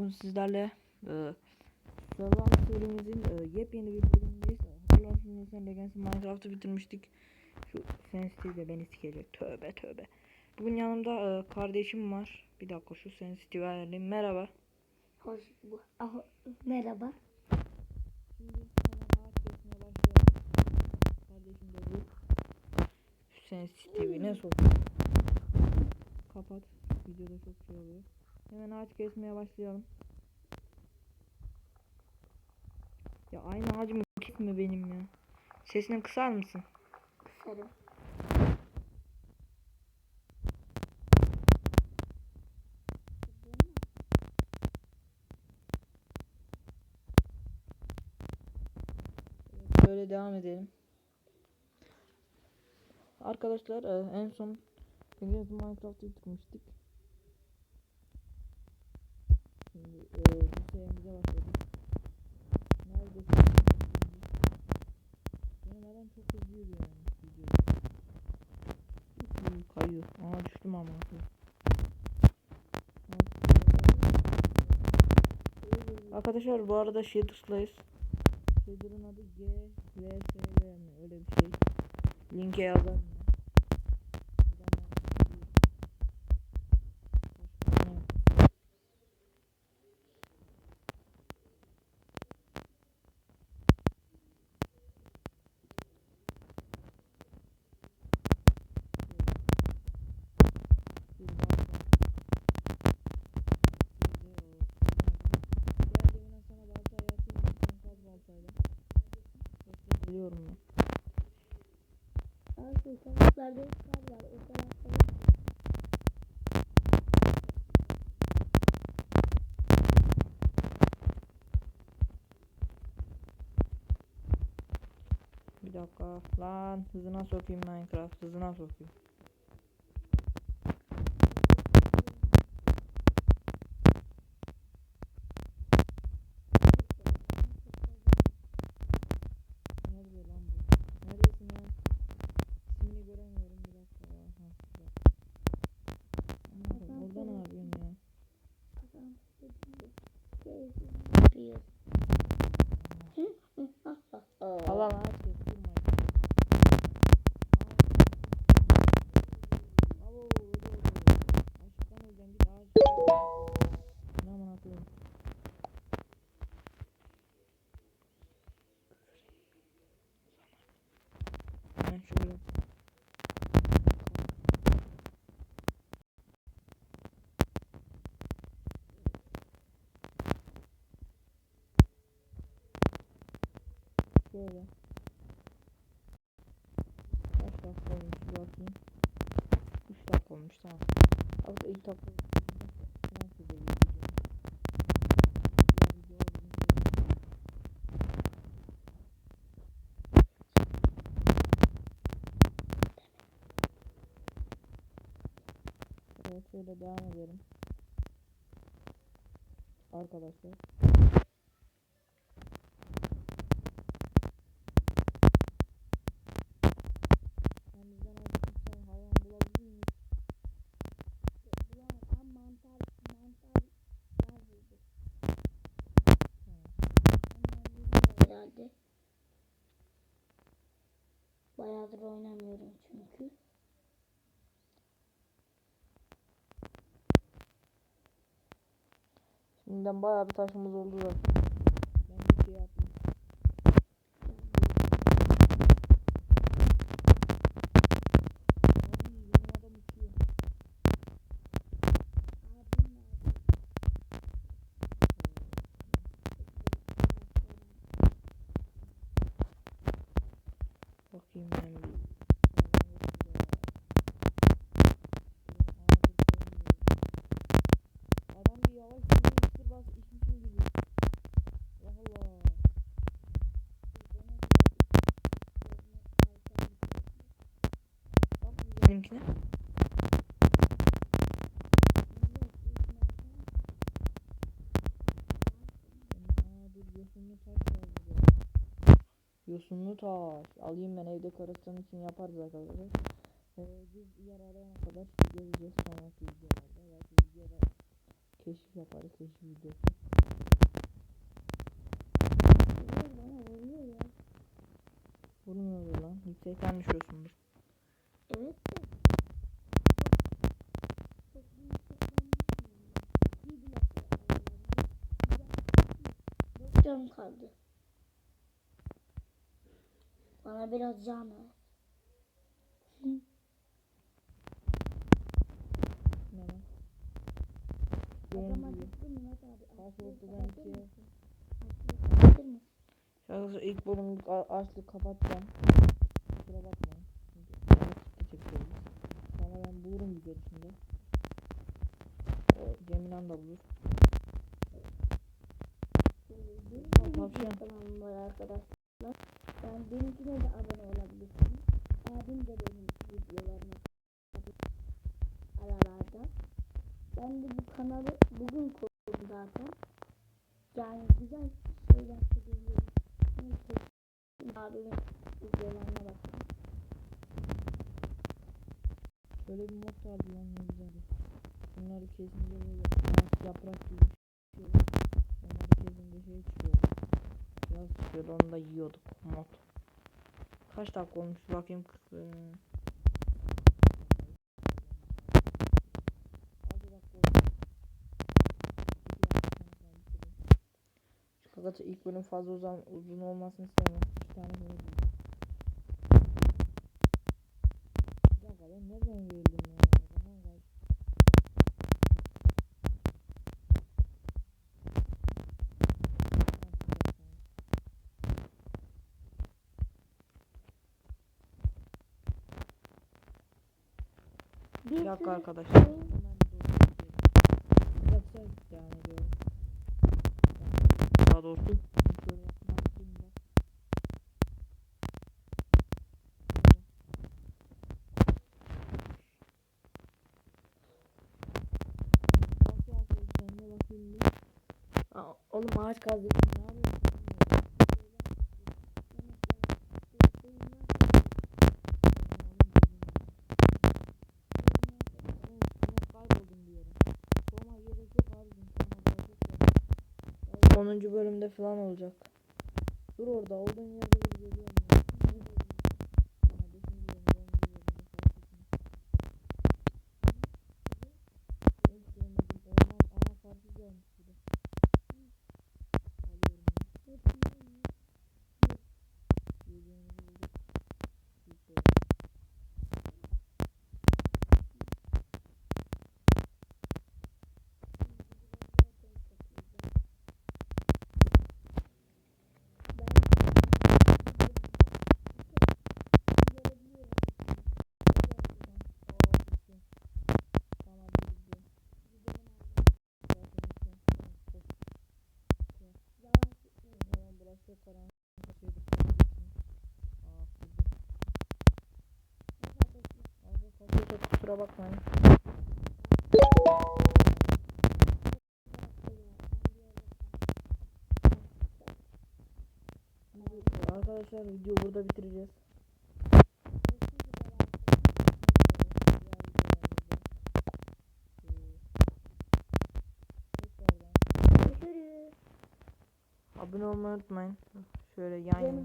Bugün sizlerle e, Survival serimizin e, yepyeni bir bölümündeyiz. Hatırlarsınız sen Legacy Minecraft'ı bitirmiştik. Şu sensitive de beni sikecek. Tövbe tövbe. Bugün yanımda e, kardeşim var. Bir dakika şu sensitive ayarlayayım. Merhaba. Hoş bu. Ah, merhaba. Şimdi hemen kesmeye başlayalım. Kardeşim de bu. Şu sensitive'i ne sokuyor? Kapat. Videoda çok şey oluyor. Hemen ağaç kesmeye başlayalım. Ya aynı ağacımı kesme benim ya. Sesini kısar mısın? Kısarım. Böyle devam edelim. Arkadaşlar e, en son Minecraft'ı bitirmiştik. Şimdi e, bu serimize başladık. Neredesin? Benim adam çok hızlı yürüyor yani videoda. Uy, Kayıyor. Aa düştüm ama. Arkadaşlar bu arada Shaders'layız. Shader'ın adı GVSL mi öyle bir şey. Linke yazarım ben. Buradan ben bir- Başka ne? Bir balta. Bir de o- Gel cebine sana baltayı atayım. Sen kaz baltayla. Geliyorum ben. Abi sokaklarda kar var. O tarafta Bir dakika lan hızına sokayım Minecraft hızına sokayım. Allah lan Şöyle. Kaç dakika olmuş bir bakayım. 3 dakika olmuş tamam. Abi ilk dakika. Nasıl böyle video? Evet şöyle devam edelim. Arkadaşlar. Şimdiden bayağı bir taşımız oldu zaten. Ben bir şey var. Bakayım ben benimkine. Yosunlu taş. Alayım ben evde dekorasyon için yaparız arkadaşlar. Ee, biz yer arayana kadar göreceğiz sonraki videolarda. Belki videoda keşif yaparız keşif videosu. Vurmuyor lan. Yüksekten düşüyorsundur. Evet Canım kaldı. Bana biraz can ver. Arkadaşlar ilk bölümlük açlık kapatacağım. Kusura bakmayın. Sonra ben bulurum video içinde. Cemilan da bulur. Tavsiyen. YouTube kanalım var arkadaşlar. Yani benimkine de abone olabilirsiniz. Abim de benim videolarıma aralarda. Ben de bu kanalı bugün kurdum zaten. Yani güzel şeyler çekiyorum. Neyse. Abimin videolarına bakın. Şöyle bir mod vardı lan ne güzel. Bunları kesince böyle yaprak gibi Biraz çıkıyordu onu da yiyorduk mod. Kaç dakika olmuş bakayım. Şu Arkadaşlar ilk bölüm fazla uzun, uzun olmasını istemiyorum. İki tane. Bir dakika ben nereden geldim ya? Bir dakika arkadaşlar. şey-. Daha doğrusu şöyle yapma hakkım 10. bölümde falan olacak. Dur orada olduğun yerde geliyorum Tamam burası çok karanlık. Kaçıyorduk. Aa kızım. Abi kaçıyorduk kusura bakmayın. Arkadaşlar video burada bitireceğiz. Abone olmayı unutmayın. Şöyle yan yana.